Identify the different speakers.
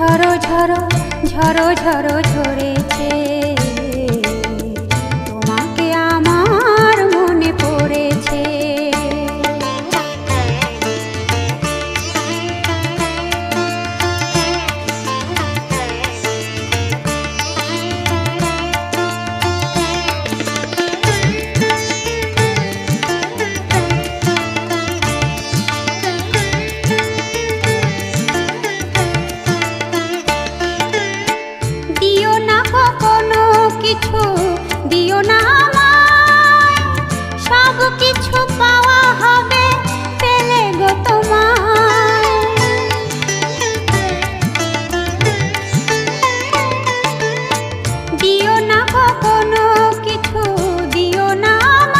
Speaker 1: ঝরো ঝরো ঝরো ঝরো ঝরেছে।